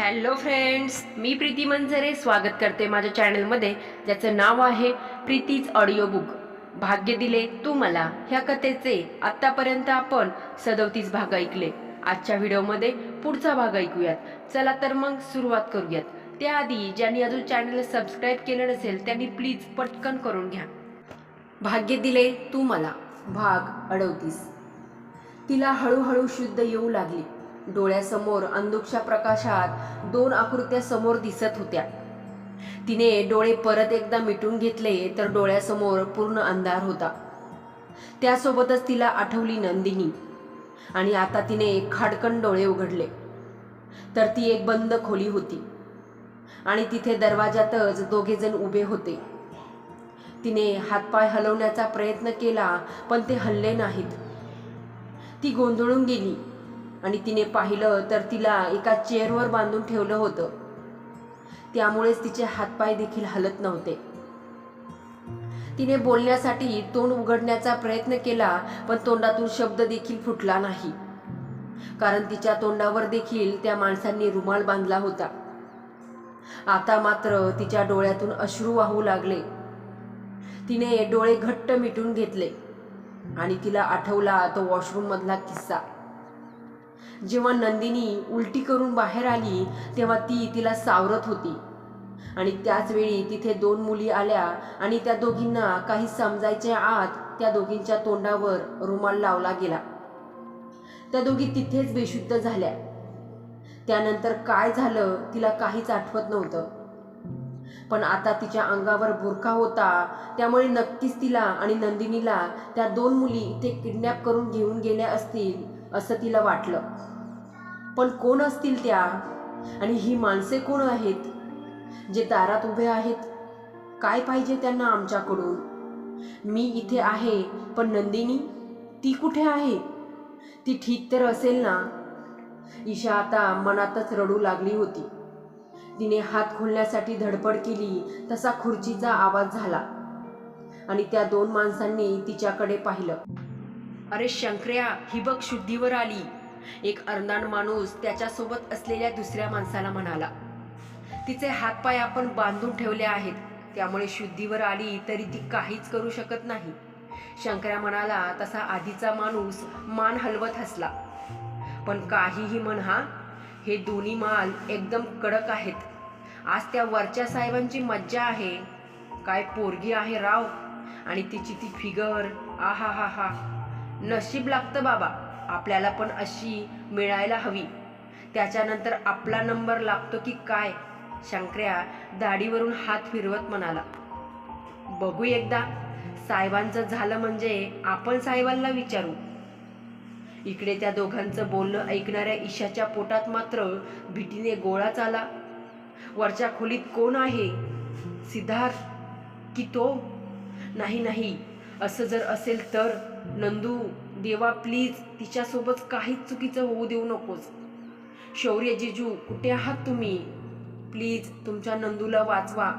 Hello friends मी प्रीती मंजरे स्वागत करते माझ्या चॅनलमध्ये ज्याचं नाव आहे प्रीतीज ऑडिओ बुक भाग्य दिले तू मला. ह्या कथेचे आत्तापर्यंत आपण सदोतीस भाग ऐकले. आजच्या व्हिडिओमध्ये पुढचा भाग ऐकूयात. चला तर मग सुरुवात करूयात. त्याआधी ज्यांनी अजून चॅनल सबस्क्राईब केलं नसेल त्यांनी प्लीज पटकन करून घ्या. भाग्य दिले तू मला. भाग अडवतीस तिला हळूहळू शुद्ध येऊ लागली. डोळ्यासमोर अंधुकच्या प्रकाशात दोन आकृत्या समोर दिसत होत्या. तिने डोळे परत एकदा मिटून घेतले तर डोळ्यासमोर पूर्ण अंधार होता. त्यासोबतच तिला आठवली नंदिनी. आणि आता तिने खाडकन डोळे उघडले. तर ती एक बंद खोली होती. आणि तिथे दरवाजातच दोघेजण उभे होते. तिने हातपाय हलवण्याचा प्रयत्न केला पण ते हल्ले नाहीत. ती गोंधळून गेली. आणि तिने पाहिलं तर तिला एका चेअरवर बांधून ठेवलं होतं. त्यामुळेच तिचे हातपाय देखील हलत नव्हते. तिने बोलण्यासाठी तोंड उघडण्याचा प्रयत्न केला पण तोंडातून शब्द देखील फुटला नाही. कारण तिच्या तोंडावर देखील त्या माणसांनी रुमाल बांधला होता. आता मात्र तिच्या डोळ्यातून अश्रू वाहू लागले. तिने डोळे घट्ट मिटून घेतले आणि तिला आठवला तो वॉशरूम मधला किस्सा. जेव्हा नंदिनी उलटी करून बाहेर आली तेव्हा ती तिला सावरत होती. आणि त्याचवेळी तिथे दोन मुली आल्या आणि त्या दोघींना काही समजायच्या आत त्या दोघींच्या तोंडावर रुमाल लावला गेला. त्या दोघी तिथेच बेशुद्ध झाल्या. त्यानंतर काय झालं तिला काहीच आठवत नव्हतं. पण आता तिच्या अंगावर बुरखा होता त्यामुळे नक्कीच तिला आणि नंदिनीला त्या दोन मुली ते किडनॅप करून घेऊन गेल्या असतील असं तिला वाटलं. पण कोण असतील त्या? आणि ही माणसे कोण आहेत? जे दारात उभे आहेत? काय पाहिजे त्यांना आमच्याकडून? मी इथे आहे पण नंदिनी ती कुठे आहे? ती ठीक तर असेल ना? ईशा आता मनातच रडू लागली होती. तिने हात खोलण्यासाठी धडपड केली तसा खुर्चीचा आवाज झाला. आणि त्या दोन माणसांनी तिच्याकडे पाहिलं. अरे शंकर्या ही बघ शुद्धीवर आली. एक अर्धान माणूस त्याच्यासोबत असलेल्या दुसऱ्या माणसाला म्हणाला तिचे हातपाय आपण बांधून ठेवले आहेत. त्यामुळे शुद्धीवर आली तरी ती काहीच करू शकत नाही. शंकर्या म्हणाला तसा आधीचा माणूस मान हलवत हसला. पण काहीही म्हण हा हे दोन्ही माल एकदम कडक आहेत. आज त्या वरच्या साहेबांची मज्जा आहे. काय पोरगी आहे राव. आणि तिची ती फिगर आहा हा हा नशीब लागतं बाबा. आपल्याला पण अशी मिळायला हवी. त्याच्यानंतर आपला नंबर लागतो की काय? शंकर्या दाढीवरून हात फिरवत म्हणाला. बघू एकदा. साहेबांचं झालं म्हणजे आपण साहेबांना विचारू. इकडे त्या दोघांचं बोलणं ऐकणाऱ्या ईशाच्या पोटात मात्र भीतीने गोळाच आला वरच्या खोलीत कोण आहे? सिद्धार्थ की तो? नाही नाही. असं जर असेल तर? नंदू देवा प्लीज तिच्यासोबत काहीच चुकीचं होऊ देऊ नकोस. शौर्य जिजू कुठे आहात तुम्ही? प्लीज तुमच्या नंदूला वाचवा.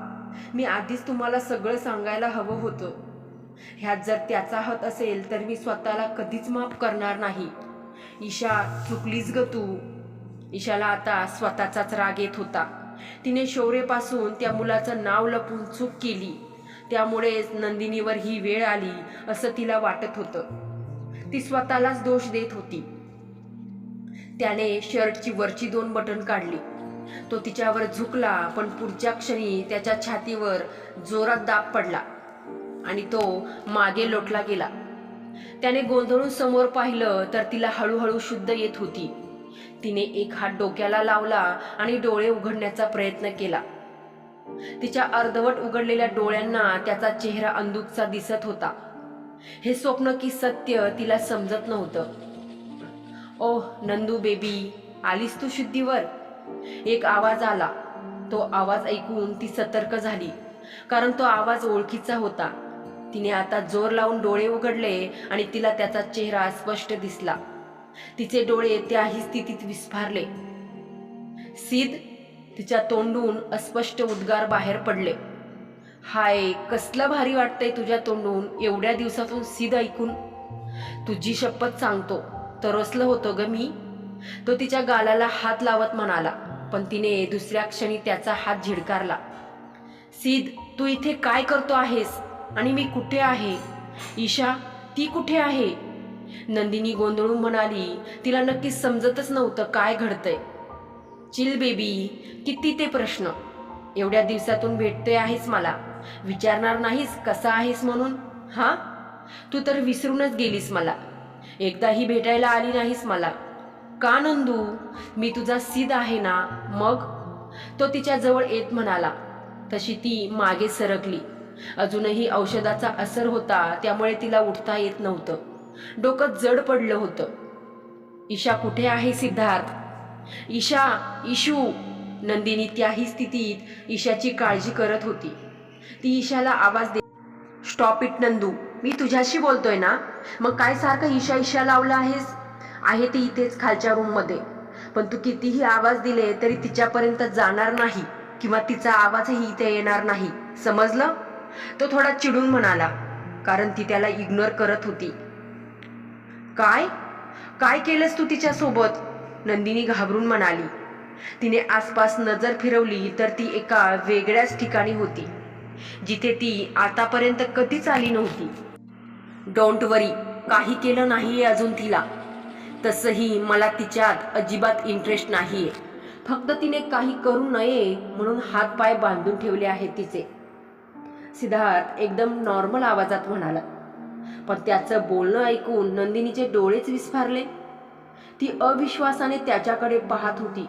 मी आधीच तुम्हाला सगळं सांगायला हवं होतं. ह्यात जर त्याचा हात असेल तर मी स्वतःला कधीच माफ करणार नाही. ईशा चुकलीस ग तू. ईशाला आता स्वतःचाच राग येत होता. तिने शौर्यपासून त्या मुलाचं नाव लपून चूक केली. त्यामुळेच नंदिनीवर ही वेळ आली असं तिला वाटत होतं. ती स्वतःलाच दोष देत होती. त्याने शर्टची वरची दोन बटन काढली. तो तिच्यावर झुकला पण पुढच्या क्षणी त्याच्या छातीवर जोरात दाब पडला आणि तो मागे लोटला गेला. त्याने गोंधळून समोर पाहिलं तर तिला हळूहळू शुद्ध येत होती. तिने एक हात डोक्याला लावला आणि डोळे उघडण्याचा प्रयत्न केला. तिच्या अर्धवट उघडलेल्या डोळ्यांना त्याचा चेहरा अंधुकचा दिसत होता. हे स्वप्न की सत्य तिला समजत नव्हतं. ओह नंदू बेबी आलीस तू शुद्धीवर? एक आवाज आला. तो आवाज ऐकून ती सतर्क झाली कारण तो आवाज ओळखीचा होता. तिने आता जोर लावून डोळे उघडले आणि तिला त्याचा चेहरा स्पष्ट दिसला. तिचे डोळे त्याही स्थितीत विस्फारले. सीद तिच्या तोंडून अस्पष्ट उद्गार बाहेर पडले. हाय कसलं भारी वाटतंय तुझ्या तोंडून एवढ्या दिवसातून सिद ऐकून. तुझी शपथ सांगतो तरसलं होतं ग मी. तो तिच्या गालाला हात लावत म्हणाला पण तिने दुसऱ्या क्षणी त्याचा हात झिडकारला. सीद तू इथे काय करतो आहेस? आणि मी कुठे आहे? ईशा ती कुठे आहे? नंदिनी गोंधळून म्हणाली तिला नक्कीच समजतच नव्हतं काय घडतंय. चिल बेबी किती ते प्रश्न. एवढ्या दिवसातून भेटतोय आहेस मला. विचारणार नाहीस कसा आहेस म्हणून? हा? तू तर विसरूनच गेलीस मला. एकदाही भेटायला आली नाहीस मला. का नंदू? मी तुझा सिद्ध आहे ना मग? तो तिच्या जवळ येत म्हणाला. तशी ती मागे सरकली. अजूनही औषधाचा असर होता त्यामुळे तिला उठता येत नव्हतं. डोकं जड पडलं होतं. ईशा कुठे आहे सिद्धार्थ? ईशा इशू नंदिनी त्याही स्थितीत ईशाची काळजी करत होती. ती ईशाला आवाज दे स्टॉप इट नंदू. मी तुझ्याशी बोलतोय ना? मग काय सारखं ईशा ईशा लावलं आहेस? आहे ती इथेच खालच्या रूममध्ये पण तू कितीही आवाज दिले तरी तिच्यापर्यंत जाणार नाही किंवा तिचा आवाजही इथे येणार नाही. समजलं? तो थोडा चिडून म्हणाला कारण ती त्याला इग्नोर करत होती. काय? काय केलंस तू तिच्यासोबत? नंदिनी घाबरून म्हणाली तिने आसपास नजर फिरवली तर ती एका वेगळ्याच ठिकाणी होती जिथे ती आतापर्यंत कधीच आली नव्हती. डोंट वरी काही केलं नाहीये अजून तिला. तसंही मला तिच्यात अजिबात इंटरेस्ट नाहीये. फक्त तिने काही करू नये म्हणून हात पाय बांधून ठेवले आहेत तिचे. सिद्धार्थ एकदम नॉर्मल आवाजात म्हणाला. पण त्याचं बोलणं ऐकून नंदिनीचे डोळेच विस्फारले. ती अविश्वासाने त्याच्याकडे पाहत होती.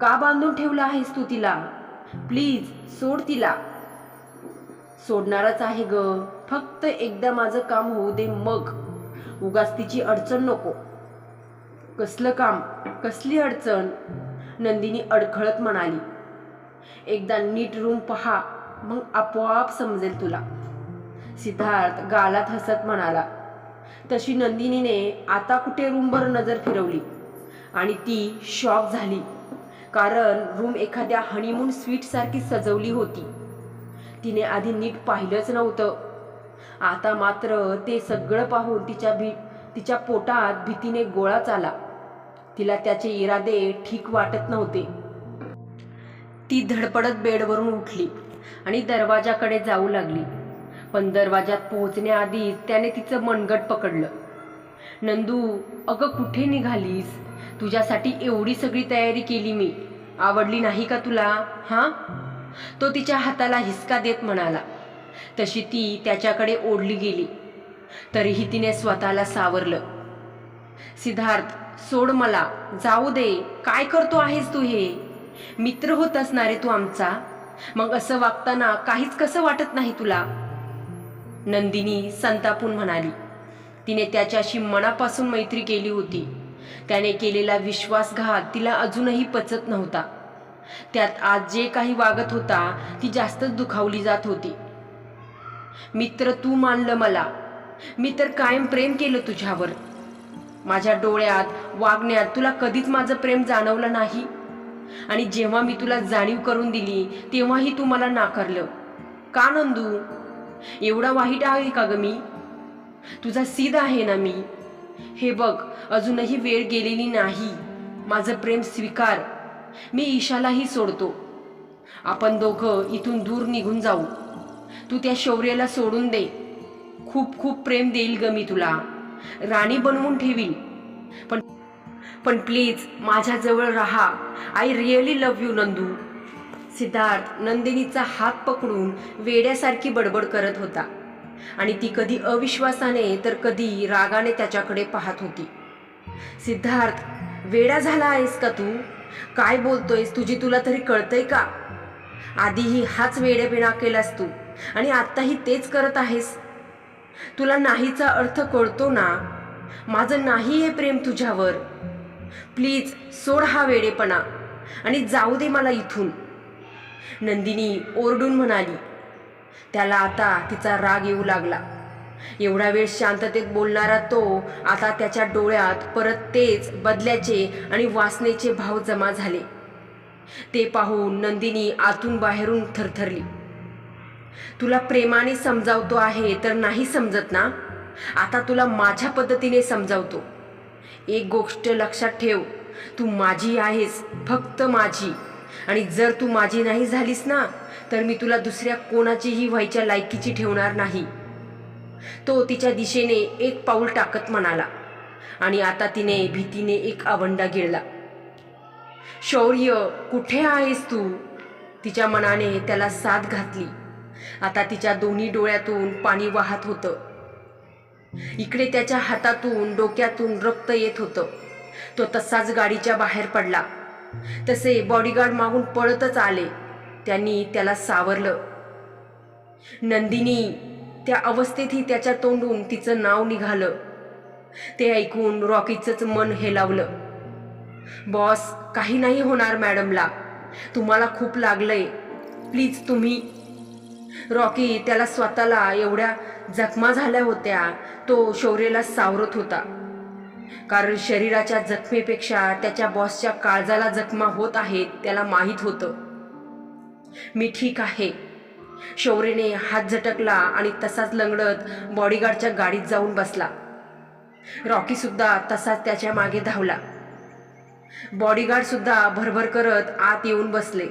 का बांधून ठेवलं आहेस तू तिला? प्लीज सोड तिला. सोडणारच आहे ग. फक्त एकदा माझं काम होऊ दे मग. उगाच तिची अडचण नको. कसलं काम? कसली अडचण? नंदिनी अडखळत म्हणाली. एकदा नीट रूम पहा मग आपोआप समजेल तुला. सिद्धार्थ गालात हसत म्हणाला. तशी नंदिनीने आता कुठे रूमवर नजर फिरवली? आणि ती शॉक झाली. कारण रूम एखाद्या हनीमून स्वीटसारखी सजवली होती. तिने आधी नीट पाहिलंच नव्हतं. आता मात्र ते सगळं पाहून तिच्या भी तिच्या पोटात भीतीने गोळाच आला तिला त्याचे इरादे ठीक वाटत नव्हते. ती धडपडत बेडवरून उठली आणि दरवाजाकडे जाऊ लागली. पण दरवाजात पोहोचण्याआधी त्याने तिचं मनगट पकडलं. नंदू अगं कुठे निघालीस? तुझ्यासाठी एवढी सगळी तयारी केली मी. आवडली नाही का तुला? हां? तो तिच्या हाताला हिसका देत म्हणाला. तशी ती त्याच्याकडे ओढली गेली. तरीही तिने स्वतःला सावरलं. सिद्धार्थ सोड मला. जाऊ दे. काय करतो आहेस तू हे? मित्र होत असणारे तू आमचा. मग असं वागताना काहीच कसं वाटत नाही तुला? नंदिनी संतापून म्हणाली तिने त्याच्याशी मनापासून मैत्री केली होती. त्याने केलेला विश्वासघात तिला अजूनही पचत नव्हता. त्यात आज जे काही वागत होता ती जास्तच दुखावली जात होती. मित्र तू मानलं मला. मी तर कायम प्रेम केलं तुझ्यावर. माझ्या डोळ्यात वागण्यात तुला कधीच माझं प्रेम जाणवलं नाही. आणि जेव्हा मी तुला जाणीव करून दिली तेव्हाही तू मला नाकारलं. का नंदू? एवढा वाईट आहे का ग मी? तुझा सीध आहे ना मी? हे बघ अजूनही वेळ गेलेली नाही. माझं प्रेम स्वीकार. मी ईशालाही सोडतो. आपण दोघं इथून दूर निघून जाऊ. तू त्या शौर्याला सोडून दे. खूप खूप प्रेम देईल ग मी तुला. राणी बनवून ठेवील. पण पण प्लीज माझ्याजवळ राहा. I really love you Nandu. Siddharth नंदिनीचा हात पकडून वेड्यासारखी बडबड करत होता. आणि ती कधी अविश्वासाने तर कधी रागाने त्याच्याकडे पाहत होती. सिद्धार्थ वेडा झाला आहेस का तू? काय बोलतोयस? तुझी तुला तरी कळतंय का? आधीही हाच वेडेपिणा केलास तू आणि आत्ताही तेच करत आहेस. तुला नाहीचा अर्थ कळतो ना? माझं नाही हे प्रेम तुझ्यावर. प्लीज सोड हा वेडेपणा आणि जाऊ दे मला इथून. नंदिनी ओरडून म्हणाली त्याला आता तिचा राग येऊ लागला. एवढा वेळ शांततेत बोलणारा तो आता त्याच्या डोळ्यात परत तेच बदल्याचे आणि वासनेचे भाव जमा झाले. ते पाहून नंदिनी आतून बाहेरून थरथरली. तुला प्रेमाने समजावतो आहे तर नाही समजत ना? आता तुला माझ्या पद्धतीने समजावतो. एक गोष्ट लक्षात ठेव तू माझी आहेस फक्त माझी. आणि जर तू माझी नाही झालीस ना तर मी तुला दुसऱ्या कोणाचीही व्हायच्या लायकीची ठेवणार नाही. तो तिच्या दिशेने एक पाऊल टाकत म्हणाला आणि आता तिने भीतीने एक आवंडा गिळला. शौर्य कुठे आहेस तू? तिच्या मनाने त्याला साथ घातली. आता तिच्या दोन्ही डोळ्यातून पाणी वाहत होतं. इकडे त्याच्या हातातून डोक्यातून रक्त येत होतं. तो तसाच गाडीच्या बाहेर पडला. तसे बॉडीगार्ड मागून पळतच आले. त्यांनी त्याला सावरलं. नंदिनी त्या अवस्थेतही त्याच्या तोंडून तिचं नाव निघालं. ते ऐकून रॉकीचंच मन हेलावलं. बॉस काही नाही होणार मॅडमला. तुम्हाला खूप लागलंय. प्लीज तुम्ही. रॉकी त्याला स्वतःला एवढ्या जखमा झाल्या होत्या तो शौर्यला सावरत होता. कारण शरीराच्या जखमेपेक्षा त्याच्या बॉसच्या काळजाला जखमा होत आहेत त्याला माहीत होतं. मी ठीक आहे. शौर्यने हात झटकला आणि तसाच लंगडत बॉडीगार्डच्या गाडीत जाऊन बसला. रॉकी सुद्धा तसाच त्याच्यामागे धावला. बॉडीगार्ड सुद्धा भरभर करत आत येऊन बसले.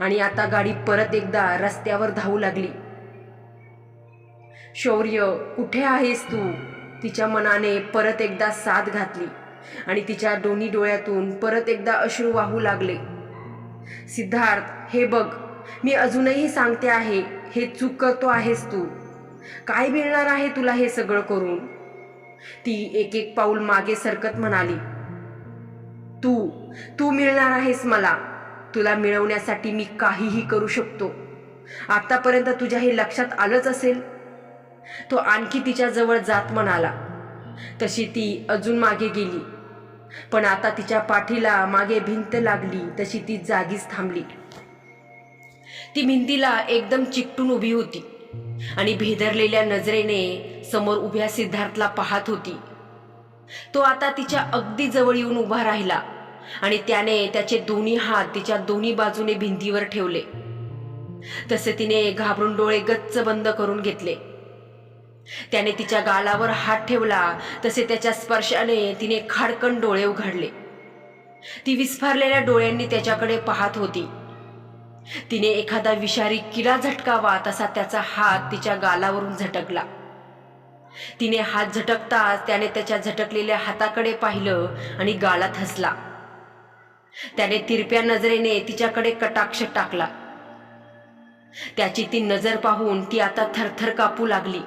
आणि आता गाडी परत एकदा रस्त्यावर धावू लागली. शौर्य कुठे आहेस तू? तिच्या मनाने परत एकदा साथ घातली आणि तिच्या दोन्ही डोळ्यातून परत एकदा अश्रू वाहू लागले. सिद्धार्थ हे बघ मी अजूनही सांगते आहे हे चूक करतो आहेस तू. काय मिळणार आहे तुला हे सगळं करून? ती एक एक पाऊल मागे सरकत म्हणाली. तू तू मिळणार आहेस मला. तुला मिळवण्यासाठी मी काहीही करू शकतो. आतापर्यंत तुझ्या हे लक्षात आलंच असेल? तो आणखी तिच्या जवळ जात म्हणाला. तशी ती अजून मागे गेली. पण आता तिच्या पाठीला मागे भिंत लागली तशी ती जागीच थांबली. ती भिंतीला एकदम चिकटून उभी होती आणि भेदरलेल्या नजरेने समोर उभ्या सिद्धार्थला पाहत होती. तो आता तिच्या अगदी जवळ येऊन उभा राहिला आणि त्याने त्याचे दोन्ही हात तिच्या दोन्ही बाजूने भिंतीवर ठेवले. तसे तिने घाबरून डोळे गच्च बंद करून घेतले. त्याने तिच्या गालावर हात ठेवला. तसे त्याच्या स्पर्शाने तिने खाडकन डोळे उघडले. ती विस्फारलेल्या डोळ्यांनी त्याच्याकडे पाहत होती. तिने एखादा विषारी किडा झटकावा तसा त्याचा हात तिच्या गालावरून झटकला. तिने हात झटकताच त्याने त्याच्या झटकलेल्या हाताकडे पाहिलं आणि गालात हसला. त्याने तिरप्या नजरेने तिच्याकडे कटाक्ष टाकला. त्याची ती नजर पाहून ती आता थरथर कापू लागली.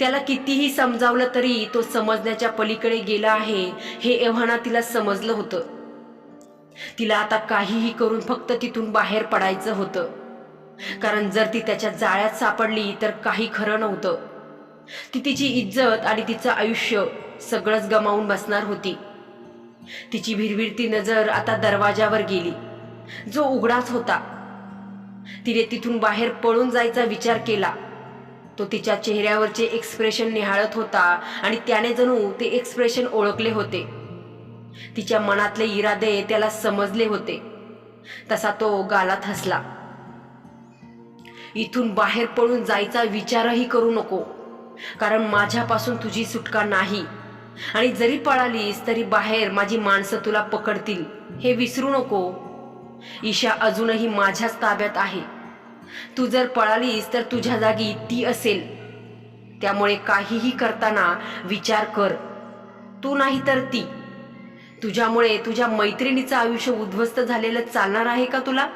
त्याला कितीही समजावलं तरी तो समजण्याच्या पलीकडे गेला आहे हे एव्हाना तिला समजलं होतं. तिला आता काहीही करून फक्त तिथून बाहेर पडायचं होतं. कारण जर ती त्याच्या जाळ्यात सापडली तर काही खरं नव्हतं. ती तिची इज्जत आणि तिचं आयुष्य सगळंच गमावून बसणार होती. तिची भिरभिरती नजर आता दरवाजावर गेली. जो उघडाच होता. तिने तिथून बाहेर पळून जायचा विचार केला. तो तिच्या चेहऱ्यावरचे एक्सप्रेशन निहाळत होता आणि त्याने जणू ते एक्सप्रेशन ओळखले होते. तिच्या मनातले इरादे त्याला समजले होते. तसा तो गालात हसला. इथून बाहेर पळून जायचा विचारही करू नको कारण माझ्यापासून तुझी सुटका नाही. आणि जरी पळालीस तरी बाहेर माझी माणसं तुला पकडतील. हे विसरू नको. ईशा अजूनही माझ्याच ताब्यात आहे. तू जर पळालीस तर तुझ्या जागी ती असेल. त्यामुळे काहीही करताना विचार कर. तू नाही तर ती. तुझ्यामुळे तुझ्या मैत्रिणीचं आयुष्य उद्ध्वस्त झालेलं चालणार आहे का तुला?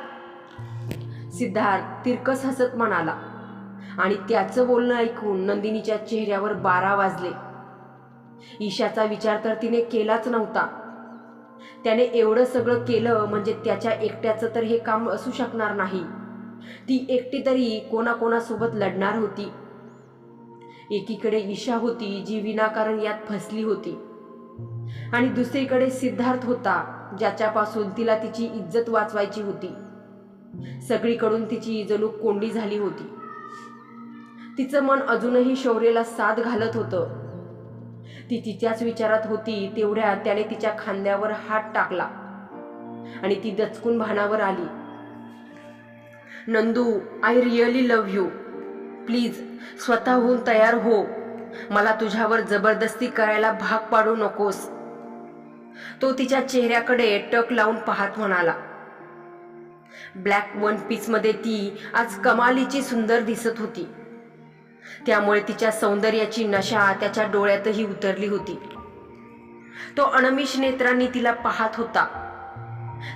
सिद्धार्थ तिरकस हसत म्हणाला. आणि त्याचं बोलणं ऐकून नंदिनीच्या चेहऱ्यावर बारा वाजले. ईशाचा विचार तर तिने केलाच नव्हता. त्याने एवढं सगळं केलं म्हणजे त्याच्या एकट्याचं तर हे काम असू शकणार नाही. ती एकटी तरी कोणाकोणासोबत लढणार होती. एकीकडे ईशा होती जी विनाकारण यात फसली होती. आणि दुसरीकडे सिद्धार्थ होता ज्याच्यापासून तिला तिची इज्जत वाचवायची होती. सगळीकडून तिची जणू कोंडी झाली होती. तिचं मन अजूनही शौर्यला साथ घालत होतं. ती तिच्याच विचारात होती तेवढ्या त्याने तिच्या खांद्यावर हात टाकला. आणि ती दचकून भानावर आली. Nandu I really love you please स्वतःहून तयार हो. मला तुझ्यावर जबरदस्ती करायला भाग पाडू नकोस. तो तिच्या चेहऱ्याकडे टक लावून पाहत म्हणाला. ब्लॅक वन पीसमध्ये ती आज कमालीची सुंदर दिसत होती. त्यामुळे तिच्या सौंदर्याची नशा त्याच्या डोळ्यातही उतरली होती. तो अणमिष नेत्रांनी तिला पाहत होता.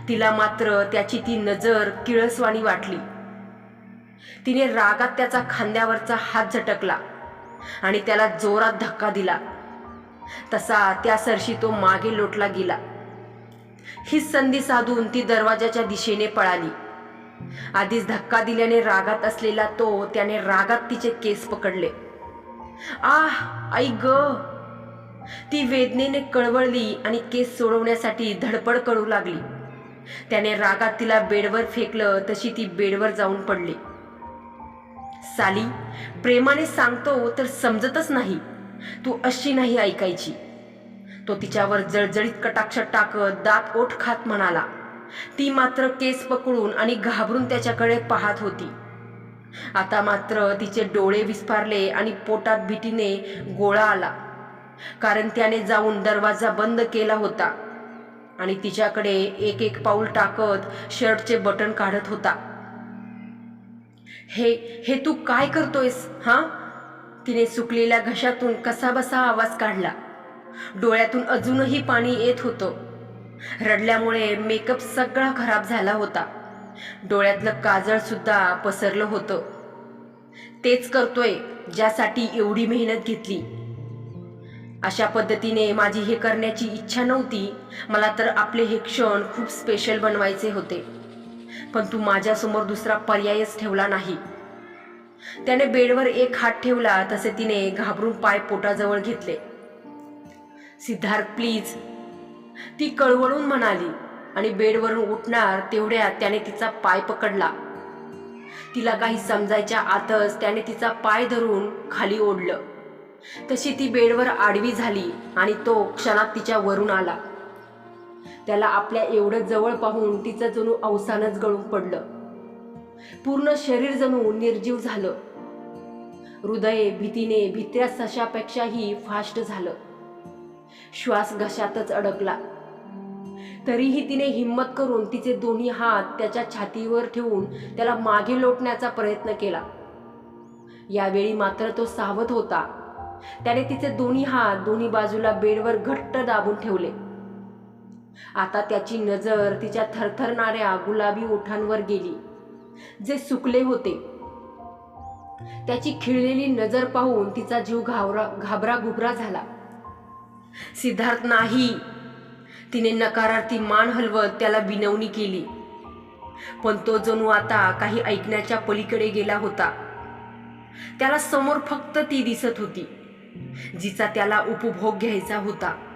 तिला मात्र त्याची ती नजर किळसवाणी वाटली. तिने रागात त्याचा खांद्यावरचा हात झटकला आणि त्याला जोरात धक्का दिला. तसा त्या सरशी तो मागे लोटला गेला. हीच संधी साधून ती दरवाजाच्या दिशेने पळाली. आधीच धक्का दिल्याने रागात असलेला तो त्याने रागात तिचे केस पकडले. आह आई ग! ती वेदनेने कळवळली आणि केस सोडवण्यासाठी धडपड करू लागली. त्याने रागात तिला बेडवर फेकलं तशी ती बेडवर जाऊन पडली. साली प्रेमाने सांगतो तर समजतच नाही. तू अशी नाही ऐकायची. तो तिच्यावर जळजळीत कटाक्ष टाकत दात ओठ खात म्हणाला. ती मात्र केस पकडून आणि घाबरून त्याच्याकडे पाहत होती. आता मात्र तिचे डोळे विस्फारले आणि पोटात भीतीने गोळा आला. कारण त्याने जाऊन दरवाजा बंद केला होता आणि तिच्याकडे एक एक पाऊल टाकत शर्टचे बटन काढत होता. हे हे तू काय करतोयस हा? तिने सुकलेल्या घशातून कसाबसा आवाज काढला. डोळ्यातून अजूनही पाणी येत होतं. रडल्यामुळे मेकअप सगळा खराब झाला होता. डोळ्यातलं काजळ सुद्धा पसरलं होतं. तेच करतोय ज्यासाठी एवढी मेहनत घेतली. अशा पद्धतीने माझी हे करण्याची इच्छा नव्हती. मला तर आपले हे क्षण खूप स्पेशल बनवायचे होते. पण तू माझ्यासमोर दुसरा पर्यायच ठेवला नाही. त्याने बेडवर एक हात ठेवला तसे तिने घाबरून पाय पोटाजवळ घेतले. सिद्धार्थ प्लीज. ती कळवळून म्हणाली आणि बेडवरून उठणार तेवढ्यात त्याने तिचा पाय पकडला. तिला काही समजायच्या आतच त्याने तिचा पाय धरून खाली ओढलं. तशी ती बेडवर आडवी झाली आणि तो क्षणात तिच्या वरून आला. त्याला आपल्या एवढं जवळ पाहून तिचं जणू अवसानच गळून पडलं. पूर्ण शरीर जणू निर्जीव झालं. हृदय भीतीने भित्र्या सशापेक्षाही फास्ट झालं. श्वास घशातच अडकला. तरीही तिने हिंमत करून तिचे दोन्ही हात त्याच्या छातीवर ठेवून त्याला मागे लोटण्याचा प्रयत्न केला. यावेळी मात्र तो सावध होता. त्याने तिचे दोन्ही हात दोन्ही बाजूला बेडवर घट्ट दाबून ठेवले. आता त्याची नजर तिच्या थरथरणाऱ्या गुलाबी ओठांवर गेली. जे सुकले होते. त्याची खिळलेली नजर पाहून तिचा जीव घाबरा घाबरा घुबरा झाला. सिद्धार्थ नाही. तिने नकारार्थी मान हलवत त्याला विनवणी केली. पण तो जणू आता काही ऐकण्याच्या पलीकडे गेला होता. त्याला समोर फक्त ती दिसत होती जिचा त्याला उपभोग घ्यायचा होता.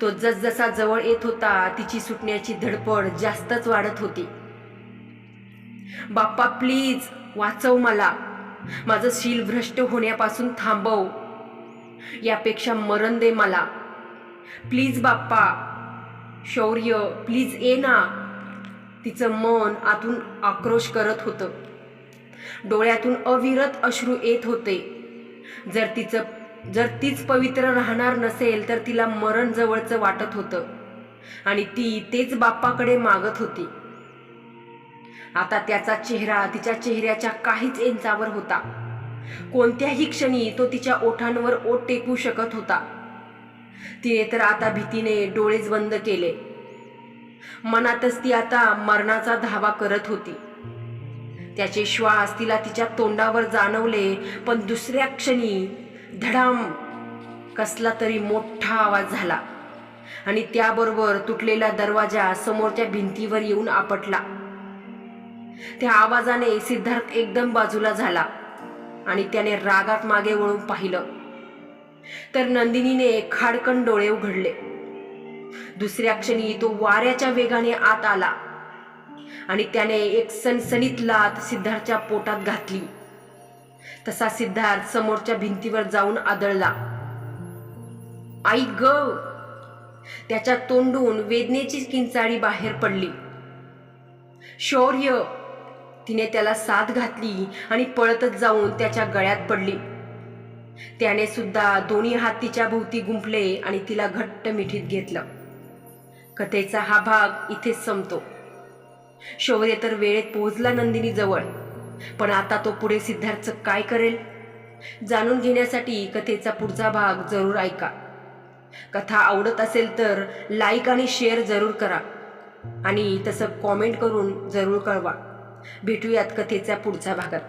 तो जसजसा जवळ येत होता तिची सुटण्याची धडपड जास्तच वाढत होती. बाप्पा प्लीज वाचव मला. माझं शील भ्रष्ट होण्यापासून थांबव. यापेक्षा मरण दे मला. प्लीज बाप्पा शौर्य प्लीज ये ना. तिचं मन आतून आक्रोश करत होतं. डोळ्यातून अविरत अश्रू येत होते. जर तिचं जर तीच पवित्र राहणार नसेल तर तिला मरण जवळचं वाटत होतं. आणि ती तेच बाप्पाकडे मागत होती. आता त्याचा चेहरा तिच्या चेहऱ्याच्या काहीच इंचावर होता. कोणत्याही क्षणी तो तिच्या ओठांवर ओठ टेकू शकत होता. तिने तर आता भीतीने डोळेच बंद केले. मनातच ती आता मरणाचा धावा करत होती. त्याचे श्वास तिला तिच्या तोंडावर जाणवले पण दुसऱ्या क्षणी धडाम. कसला तरी मोठा आवाज झाला. आणि त्याबरोबर तुटलेला दरवाजा समोरच्या भिंतीवर येऊन आपटला. त्या आवाजाने सिद्धार्थ एकदम बाजूला झाला आणि त्याने रागात मागे वळून पाहिलं. तर नंदिनीने खाडकन डोळे उघडले. दुसऱ्या क्षणी तो वाऱ्याच्या वेगाने आत आला. आणि त्याने एक सणसणीत लात सिद्धार्थच्या पोटात घातली. तसा सिद्धार्थ समोरच्या भिंतीवर जाऊन आदळला. आई ग. त्याच्या तोंडून वेदनेची किंचाळी बाहेर पडली. शौर्य. तिने त्याला साथ घातली आणि पळतच जाऊन त्याच्या गळ्यात पडली. त्याने सुद्धा दोन्ही हात तिच्या भोवती गुंफले आणि तिला घट्ट मिठीत घेतलं. कथेचा हा भाग इथेच संपतो. शौर्य तर वेळेत पोहोचला नंदिनी जवळ पण आता तो पुढे सिद्धार्थचं काय करेल? जाणून घेण्यासाठी कथेचा पुढचा भाग जरूर ऐका. कथा आवडत असेल तर लाईक आणि शेअर जरूर करा. आणि तसं कॉमेंट करून जरूर कळवा. भेटूयात कथेच्या पुढच्या भागात.